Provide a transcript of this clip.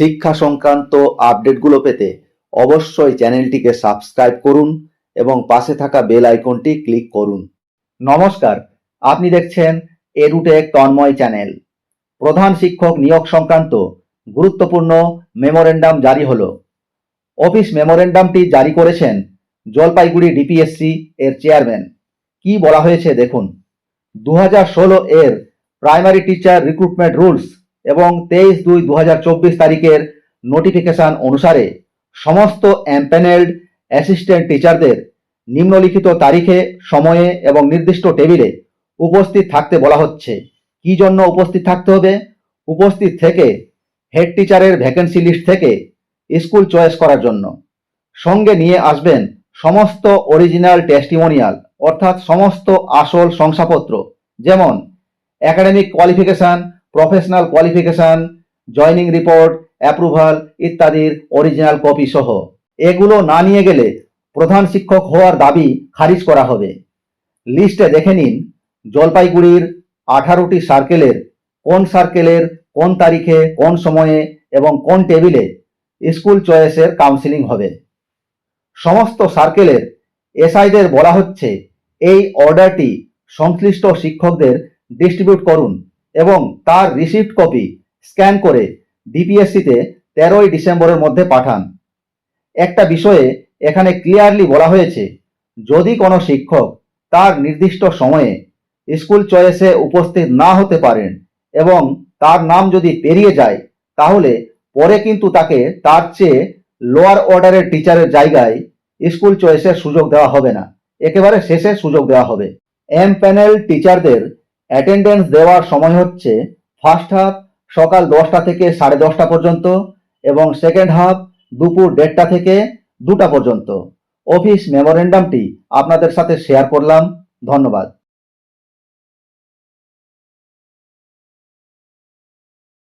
শিক্ষা সংক্রান্ত আপডেটগুলো পেতে অবশ্যই চ্যানেলটিকে সাবস্ক্রাইব করুন এবং পাশে থাকা বেল আইকনটি ক্লিক করুন। নমস্কার, আপনি দেখছেন এডুটেক তন্ময় চ্যানেল। প্রধান শিক্ষক নিয়োগ সংক্রান্ত গুরুত্বপূর্ণ মেমোরেন্ডাম জারি হলো। অফিস মেমোরেন্ডামটি জারি করেছেন জলপাইগুড়ি ডিপিএসসি এর চেয়ারম্যান। কি বলা হয়েছে দেখুন। দু এর প্রাইমারি টিচার রিক্রুটমেন্ট রুলস এবং তেইশ দুই দু তারিখের নোটিফিকেশন অনুসারে সমস্ত এম্প্যানেলড অ্যাসিস্ট্যান্ট টিচারদের নিম্নলিখিত তারিখে, সময়ে এবং নির্দিষ্ট টেবিলে উপস্থিত থাকতে বলা হচ্ছে। কি জন্য উপস্থিত থাকতে হবে? উপস্থিত থেকে হেড টিচারের ভ্যাকেন্সি লিস্ট থেকে স্কুল চয়েস করার জন্য। সঙ্গে নিয়ে আসবেন সমস্ত অরিজিনাল টেস্টিমোনিয়াল অর্থাৎ সমস্ত আসল শংসাপত্র, যেমন academic qualification professional qualification, joining report, approval ইত্যাদির অরিজিনাল কপি সহ। এগুলো না নিয়ে গেলে প্রধান শিক্ষক হওয়ার দাবি খারিজ করা হবে। লিস্টে দেখে নিন জলপাইগুড়ির আঠারোটি সার্কেলের কোন সার্কেলের কোন তারিখে, কোন সময়ে এবং কোন টেবিলে স্কুল চয়েসের কাউন্সিলিং হবে। সমস্ত সার্কেলের এসআইদের বলা হচ্ছে এই অর্ডারটি সংশ্লিষ্ট শিক্ষকদের ডিস্ট্রিবিউট করুন। এবং তার রিসিপ্ট কপি স্ক্যান করে ডিপিএসসিতে তেরোই ডিসেম্বরের মধ্যে পাঠান। একটা বিষয়ে এখানে ক্লিয়ারলি বলা হয়েছে, যদি কোনো শিক্ষক তার নির্দিষ্ট সময়ে স্কুল চয়েসে উপস্থিত না হতে পারেন এবং তার নাম যদি পেরিয়ে যায়, তাহলে পরে কিন্তু তাকে তার চেয়ে লোয়ার অর্ডারের টিচারের জায়গায় স্কুল চয়েসের সুযোগ দেওয়া হবে না। একেবারে শেষে সুযোগ দেওয়া হবে। এম প্যানেল টিচারদের অ্যাটেন্ডেন্স দেওয়ার সময় হচ্ছে ফার্স্ট হাফ সকাল দশটা থেকে সাড়ে দশটা পর্যন্ত এবং সেকেন্ড হাফ দুপুর দেড়টা থেকে দুটা পর্যন্ত। অফিস মেমোরেন্ডামটি আপনাদের সাথে শেয়ার করলাম। ধন্যবাদ।